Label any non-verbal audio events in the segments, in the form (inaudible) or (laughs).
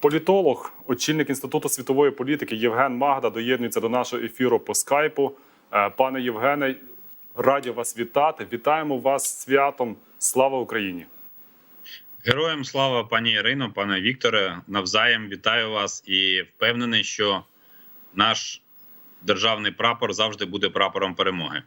Політолог, очільник інституту світової політики Євген Магда доєднується до нашого ефіру по скайпу. Е, Пане Євгене, раді вас вітати. Вітаємо вас святом. Слава Україні! Героям слава, пані Ірино, пане Вікторе. Навзаєм вітаю вас і впевнений, що наш державний прапор завжди буде прапором перемоги.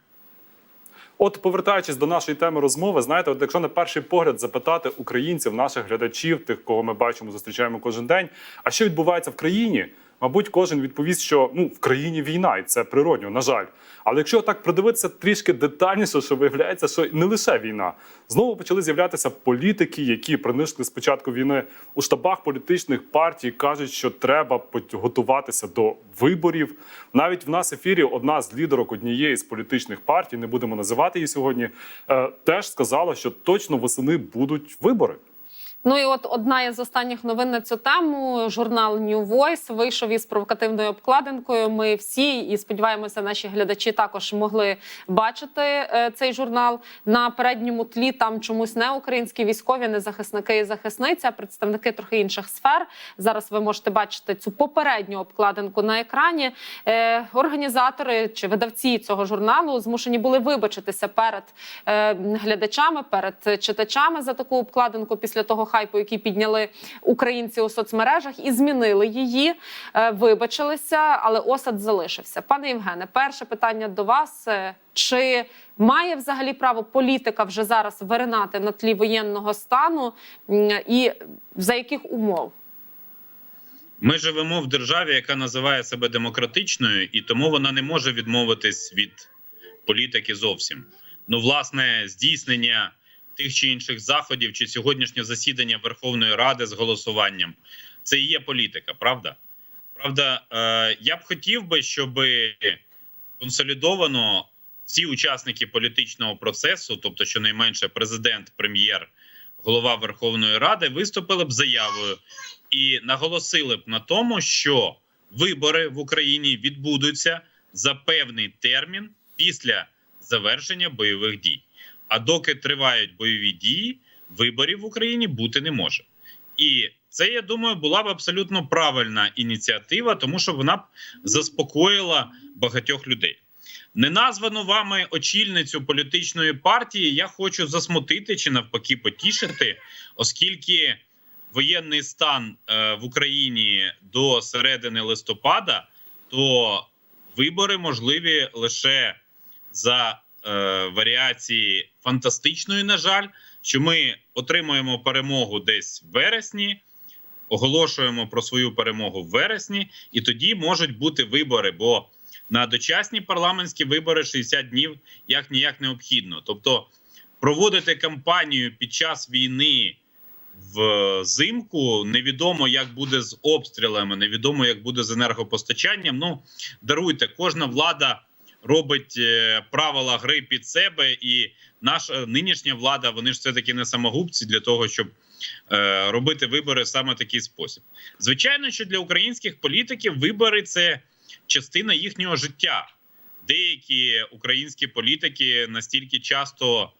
От, повертаючись до нашої теми розмови, знаєте, от якщо на перший погляд запитати українців, наших глядачів, тих, кого ми бачимо, зустрічаємо кожен день, а що відбувається в країні? Мабуть, кожен відповість, що ну в країні війна, і це природньо, на жаль. Але якщо так придивитися трішки детальніше, що виявляється, що не лише війна, знову почали з'являтися політики, які принишли спочатку війни у штабах політичних партій, кажуть, що треба готуватися до виборів. Навіть в нас ефірі одна з лідерок однієї з політичних партій, не будемо називати її сьогодні, е, теж сказала, що точно восени будуть вибори. Ну і от одна із останніх новин на цю тему. Журнал New Voice вийшов із провокативною обкладинкою. Ми всі і сподіваємося, наші глядачі також могли бачити е, цей журнал. На передньому тлі там чомусь не українські військові, не захисники і захисниці, а представники трохи інших сфер. Зараз ви можете бачити цю попередню обкладинку на екрані. Е, організатори чи видавці цього журналу змушені були вибачитися перед е, глядачами, перед читачами за таку обкладинку після того хайпу, який підняли українці у соцмережах, і змінили її, е, вибачилися, але осад залишився. Пане Євгене, перше питання до вас: е, чи має взагалі право політика вже зараз виринати на тлі воєнного стану, і за яких умов? Ми живемо в державі, яка називає себе демократичною, і тому вона не може відмовитись від політики зовсім. Ну, власне, здійснення тих чи інших заходів, чи сьогоднішнє засідання Верховної Ради з голосуванням це і є політика, правда? Правда, е, я б хотів би, щоб консолідовано всі учасники політичного процесу, тобто щонайменше президент, прем'єр, голова Верховної Ради, виступили б заявою і наголосили б на тому, що вибори в Україні відбудуться за певний термін після завершення бойових дій. А доки тривають бойові дії, виборів в Україні бути не може. І це, я думаю, була б абсолютно правильна ініціатива, тому що вона б заспокоїла багатьох людей. Неназвану вами очільницю політичної партії я хочу засмутити чи навпаки потішити, оскільки воєнний стан е, в Україні до середини листопада, то вибори можливі лише за е, варіації фантастичної, на жаль, що ми отримуємо перемогу десь в вересні, оголошуємо про свою перемогу в вересні, і тоді можуть бути вибори. бо на дочасні парламентські вибори 60 днів як ніяк необхідно. Тобто проводити кампанію під час війни взимку невідомо, як буде з обстрілами, невідомо, як буде з енергопостачанням. Ну даруйте, кожна влада робить е, правила гри під себе, і наша нинішня влада вони ж все таки не самогубці для того, щоб е, робити вибори саме такий спосіб. Звичайно, що для українських політиків вибори це частина їхнього життя. Деякі українські політики настільки часто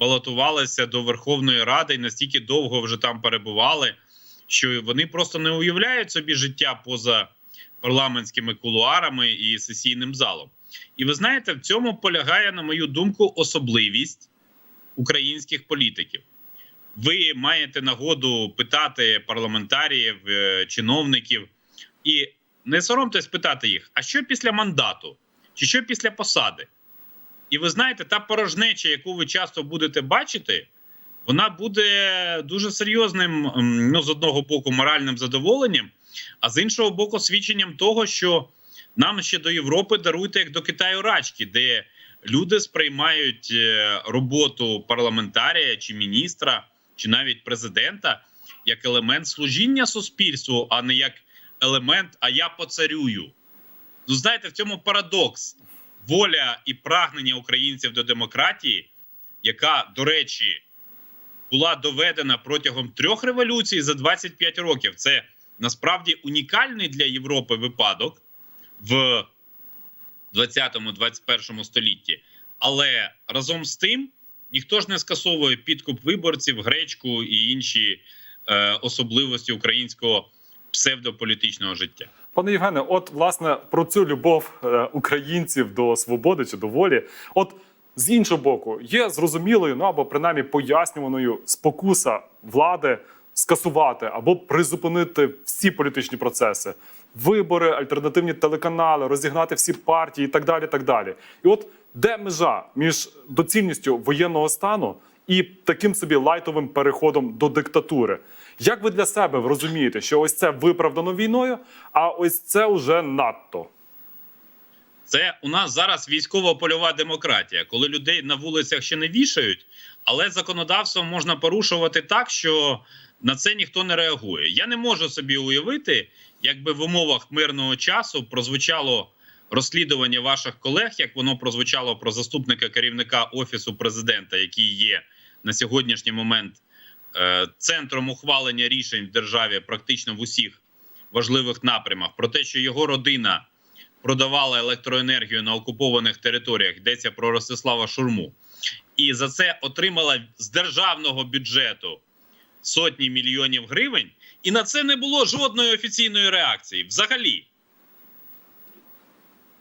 балотувалися до Верховної Ради і настільки довго вже там перебували, що вони просто не уявляють собі життя поза парламентськими кулуарами і сесійним залом. І ви знаєте, в цьому полягає, на мою думку, особливість українських політиків. Ви маєте нагоду питати парламентаріїв, е, чиновників і не соромтесь питати їх, а що після мандату, чи що після посади? І ви знаєте, та порожнеча, яку ви часто будете бачити, вона буде дуже серйозним, ну, з одного боку, моральним задоволенням, а з іншого боку, свідченням того, що нам ще до Європи даруйте як до Китаю рачки, де люди сприймають е, роботу парламентарія чи міністра, чи навіть президента як елемент служіння суспільству, а не як елемент, а я поцарюю. Ну, знаєте, в цьому парадокс воля і прагнення українців до демократії, яка, до речі, була доведена протягом трьох революцій за 25 років. Це насправді унікальний для Європи випадок в 20-21 столітті. Але разом з тим ніхто ж не скасовує підкуп виборців, гречку і інші е, особливості українського псевдополітичного життя. Пане Євгене, от власне про цю любов е, українців до свободи чи до волі. От з іншого боку, є зрозумілою, ну або принаймні пояснюваною спокуса влади скасувати або призупинити всі політичні процеси, вибори, альтернативні телеканали, розігнати всі партії і так далі. так далі. І от де межа між доцільністю воєнного стану і таким собі лайтовим переходом до диктатури? Як ви для себе розумієте, що ось це виправдано війною, а ось це вже надто? Це у нас зараз військово-польова демократія, коли людей на вулицях ще не вішають, але законодавством можна порушувати так, що на це ніхто не реагує. Я не можу собі уявити, якби в умовах мирного часу прозвучало розслідування ваших колег, як воно прозвучало про заступника керівника офісу президента, який є на сьогоднішній момент е, центром ухвалення рішень в державі практично в усіх важливих напрямах, про те, що його родина продавала електроенергію на окупованих територіях. Йдеться про Ростислава Шурму, і за це отримала з державного бюджету сотні мільйонів гривень. І на це не було жодної офіційної реакції. Взагалі.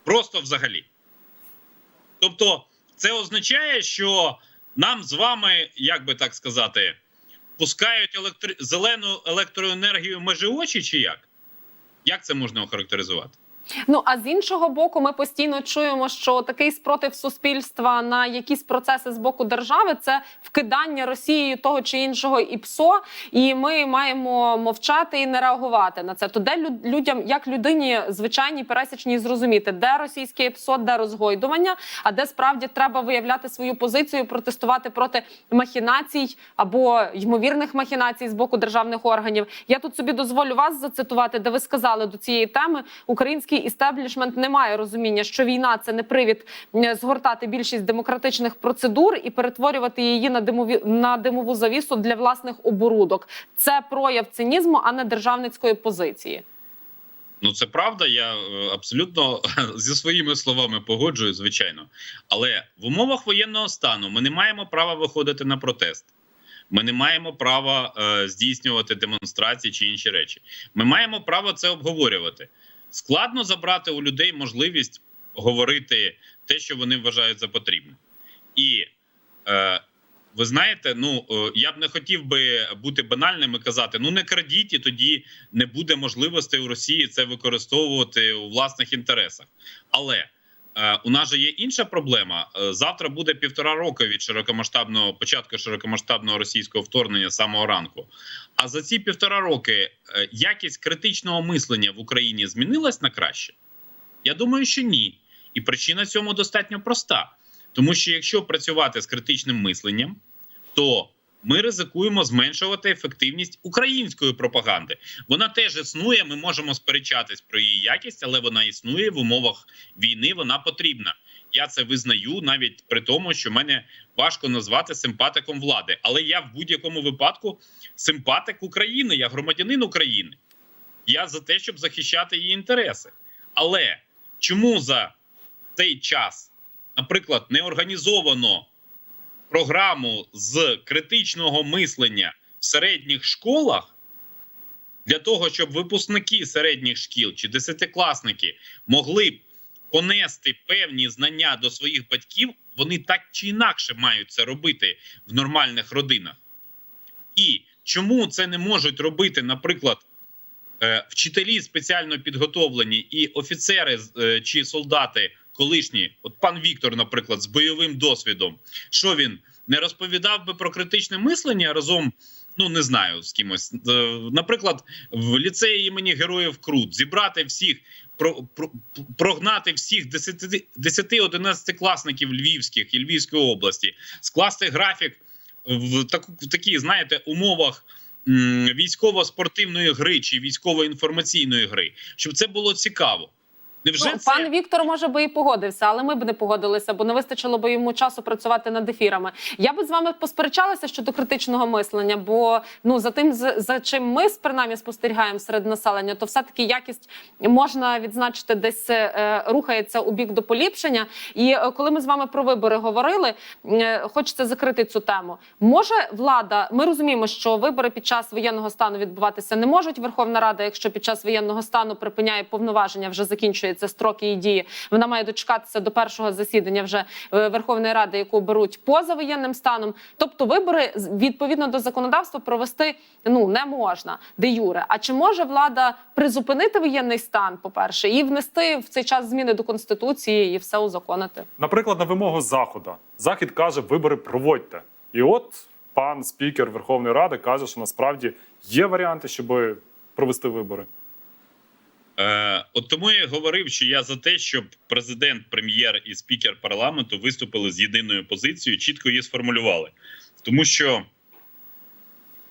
Просто взагалі. Тобто, це означає, що нам з вами, як би так сказати, пускають електри... зелену електроенергію межі очі, чи як? Як це можна охарактеризувати? Ну а з іншого боку, ми постійно чуємо, що такий спротив суспільства на якісь процеси з боку держави це вкидання Росією того чи іншого ІПСО, і ми маємо мовчати і не реагувати на це. То де люд- людям, як людині звичайній пересічній зрозуміти, де російське ІПСО, де розгойдування, а де справді треба виявляти свою позицію, протестувати проти махінацій або ймовірних махінацій з боку державних органів. Я тут собі дозволю вас зацитувати, де ви сказали до цієї теми український істеблішмент не має розуміння, що війна це не привід згортати більшість демократичних процедур і перетворювати її на димові на димову завісу для власних оборудок. Це прояв цинізму, а не державницької позиції. Ну, це правда. Я е, абсолютно (laughs) зі своїми словами погоджую, звичайно. Але в умовах воєнного стану ми не маємо права виходити на протест. Ми не маємо права е, здійснювати демонстрації чи інші речі. Ми маємо право це обговорювати. Складно забрати у людей можливість говорити те, що вони вважають за потрібне. І е, ви знаєте, ну е, я б не хотів би бути банальним і казати: ну не крадіть, і тоді не буде можливості у Росії це використовувати у власних інтересах. Але у нас же є інша проблема. Е, Завтра буде півтора року від широкомасштабного початку широкомасштабного російського вторгнення самого ранку. А за ці півтора роки е, якість критичного мислення в Україні змінилась на краще? Я думаю, що ні. І причина цьому достатньо проста. Тому що якщо працювати з критичним мисленням, то ми ризикуємо зменшувати ефективність української пропаганди. Вона теж існує. Ми можемо сперечатись про її якість, але вона існує в умовах війни. Вона потрібна. Я це визнаю навіть при тому, що мене важко назвати симпатиком влади. Але я в будь-якому випадку симпатик України, я громадянин України. Я за те, щоб захищати її інтереси. Але чому за цей час, наприклад, не організовано програму з критичного мислення в середніх школах для того, щоб випускники середніх шкіл чи десятикласники могли б понести певні знання до своїх батьків, вони так чи інакше мають це робити в нормальних родинах. І чому це не можуть робити, наприклад, е, вчителі спеціально підготовлені і офіцери е, чи солдати колишні, от пан Віктор, наприклад, з бойовим досвідом, що він не розповідав би про критичне мислення разом. Ну, не знаю з кимось. Е, Наприклад, в ліцеї імені Героїв Крут зібрати всіх, про, про, прогнати всіх 10-11 класників львівських і Львівської області, скласти графік в таку в такі, знаєте, умовах військово-спортивної гри чи військово-інформаційної гри, щоб це було цікаво. Невже Ну, це пан Віктор може би і погодився, але ми б не погодилися, бо не вистачило би йому часу працювати над ефірами. Я би з вами посперечалася щодо критичного мислення, бо ну за тим, за, за чим ми принаймні спостерігаємо серед населення, то все таки якість можна відзначити, десь е, рухається у бік до поліпшення. І е, коли ми з вами про вибори говорили, е, хочеться закрити цю тему. Може влада, ми розуміємо, що вибори під час воєнного стану відбуватися не можуть. Верховна Рада, якщо під час воєнного стану припиняє повноваження, вже закінчується строки її дії. Вона має дочекатися до першого засідання вже е, Верховної Ради, яку беруть поза воєнним станом. Тобто, вибори відповідно до законодавства провести ну не можна де юре. А чи може влада призупинити воєнний стан, по перше, і внести в цей час зміни до конституції і все узаконити? Наприклад, на вимогу Заходу. Захід каже, вибори проводьте. І от пан спікер Верховної Ради каже, що насправді є варіанти, щоб провести вибори. Е, от тому я говорив, що я за те, щоб президент, прем'єр і спікер парламенту виступили з єдиною позицією, чітко її сформулювали, тому що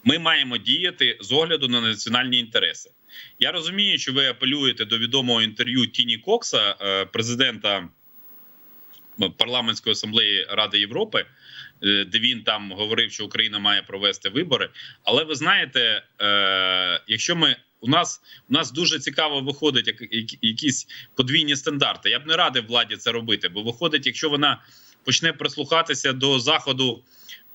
ми маємо діяти з огляду на національні інтереси. Я розумію, що ви апелюєте до відомого інтерв'ю Тіні Кокса, е, президента парламентської асамблеї Ради Європи, е, де він там говорив, що Україна має провести вибори. Але ви знаєте, якщо ми у нас у нас дуже цікаво виходить як, як- якісь подвійні стандарти. Я б не радив владі це робити, бо виходить, якщо вона почне прислухатися до заходу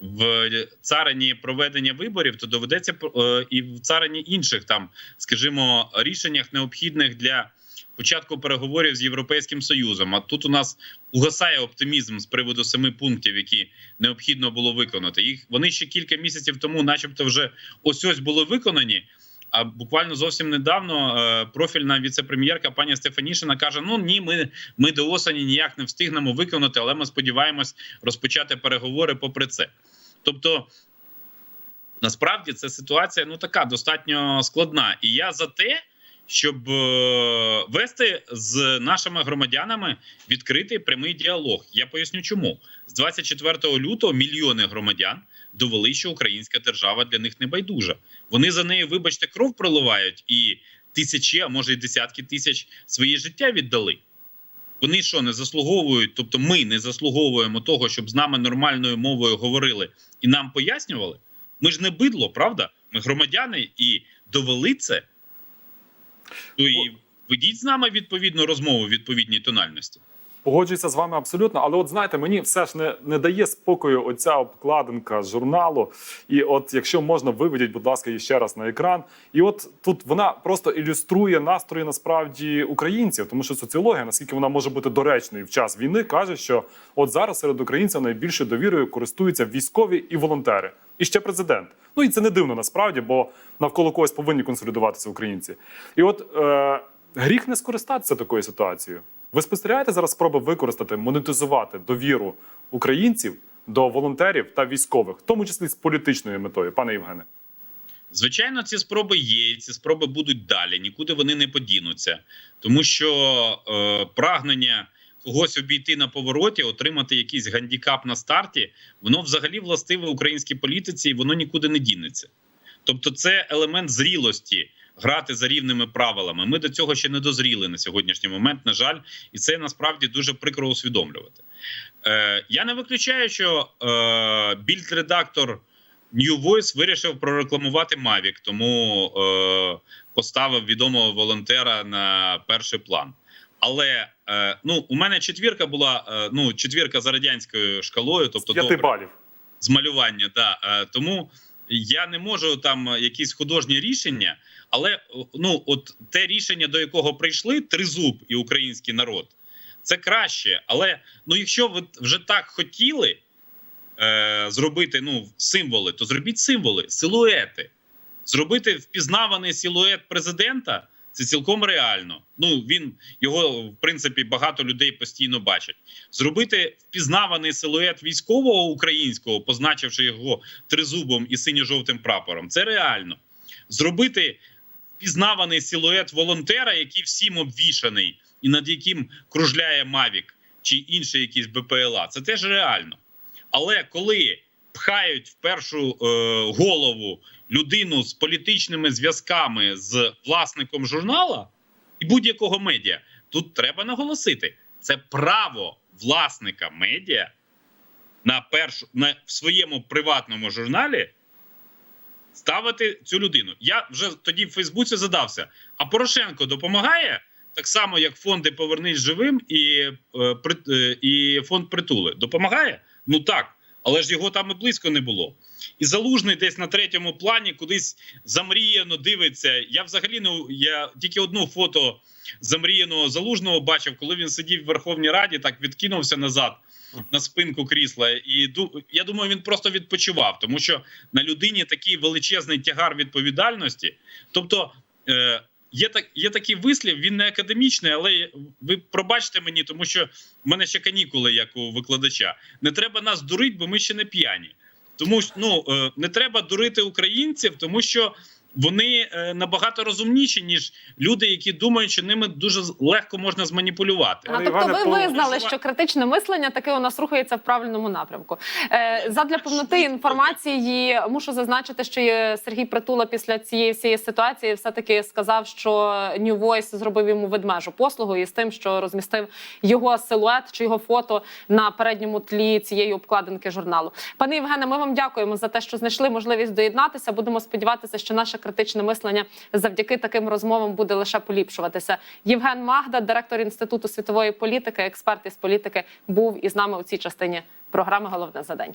в царині проведення виборів, то доведеться е, і в царині інших там, скажімо, рішеннях необхідних для початку переговорів з європейським союзом. А тут у нас угасає оптимізм з приводу семи пунктів, які необхідно було виконати. Їх вони ще кілька місяців тому, начебто, вже ось ось були виконані. А буквально зовсім недавно е, профільна віце-прем'єрка пані Стефанішина каже: Ну ні, ми, ми до осені ніяк не встигнемо виконати, але ми сподіваємось розпочати переговори попри це. Тобто, насправді це ситуація ну така достатньо складна. І я за те, щоб е, вести з нашими громадянами відкритий прямий діалог. Я поясню, чому з 24 лютого мільйони громадян довели, що українська держава для них не байдужа. Вони за нею, вибачте, кров проливають і тисячі, а може й десятки тисяч своє життя віддали. Вони що не заслуговують, тобто ми не заслуговуємо того, щоб з нами нормальною мовою говорили і нам пояснювали. Ми ж не бидло, правда? Ми громадяни і довели це. То і ведіть з нами відповідну розмову в відповідній тональності. Погоджуюся з вами абсолютно, але от знаєте, мені все ж не, не дає спокою оця обкладинка журналу. І от, якщо можна, виведіть, будь ласка, ще раз на екран. І от тут вона просто ілюструє настрої насправді українців, тому що соціологія, наскільки вона може бути доречною в час війни, каже, що от зараз серед українців найбільшою довірою користуються військові і волонтери, і ще президент. Ну і це не дивно насправді, бо навколо когось повинні консолідуватися українці. І от е, гріх не скористатися такою ситуацією. Ви спостерігаєте зараз спроби використати, монетизувати довіру українців до волонтерів та військових, в тому числі з політичною метою, пане Євгене? Звичайно, ці спроби є, і ці спроби будуть далі. Нікуди вони не подінуться, тому що е, прагнення когось обійти на повороті, отримати якийсь гандікап на старті, воно взагалі властиве українській політиці, і воно нікуди не дінеться. Тобто, це елемент зрілості грати за рівними правилами. Ми до цього ще не дозріли на сьогоднішній момент. На жаль, і це насправді дуже прикро усвідомлювати. Е, Я не виключаю, що е, більд-редактор. New Voice вирішив прорекламувати Mavic, тому е, поставив відомого волонтера на перший план. Але е, ну, у мене четвірка була е, ну, четвірка за радянською шкалою, тобто З добре, балів. з малювання. Да, е, тому я не можу там якісь художні рішення, але ну, от те рішення, до якого прийшли тризуб і український народ, це краще. Але ну, якщо ви вже так хотіли е, зробити ну, символи, то зробіть символи, силуети. Зробити впізнаваний силует президента це цілком реально. Ну він його в принципі багато людей постійно бачать. Зробити впізнаваний силует військового українського, позначивши його тризубом і синьо-жовтим прапором, це реально. Зробити впізнаваний силует волонтера, який всім обвішаний, і над яким кружляє Мавік чи інший якийсь БПЛА, це теж реально. Але коли пхають в першу е, голову людину з політичними зв'язками з власником журнала і будь-якого медіа, тут треба наголосити: це право власника медіа на першу на в своєму приватному журналі ставити цю людину. Я вже тоді в Фейсбуці задався. А Порошенко допомагає так само, як фонди Повернись живим і, е, е, і фонд притули. Допомагає? Ну так, але ж його там і близько не було. І залужний десь на третьому плані кудись замріяно дивиться. Я взагалі не я тільки одну фото замріяного залужного бачив, коли він сидів в Верховній Раді, так відкинувся назад на спинку крісла. І я думаю, він просто відпочивав, тому що на людині такий величезний тягар відповідальності. Тобто е, є так, є такий вислів, він не академічний, але ви пробачте мені, тому що в мене ще канікули, як у викладача. Не треба нас дурити, бо ми ще не п'яні. Тому ну е, не треба дурити українців, тому що вони е, набагато розумніші, ніж люди, які думають, що ними дуже з- легко можна зманіпулювати. А тобто ви визнали, що критичне мислення таки у нас рухається в правильному напрямку. Е, задля повноти інформації мушу зазначити, що Сергій Притула після цієї всієї ситуації все таки сказав, що New Voice зробив йому ведмежу послугу із тим, що розмістив його силует чи його фото на передньому тлі цієї обкладинки журналу. Пане Євгене, ми вам дякуємо за те, що знайшли можливість доєднатися. Будемо сподіватися, що наше критичне мислення завдяки таким розмовам буде лише поліпшуватися. Євген Магда, директор інституту світової політики, експерт із політики, був із нами у цій частині програми. Головне за день.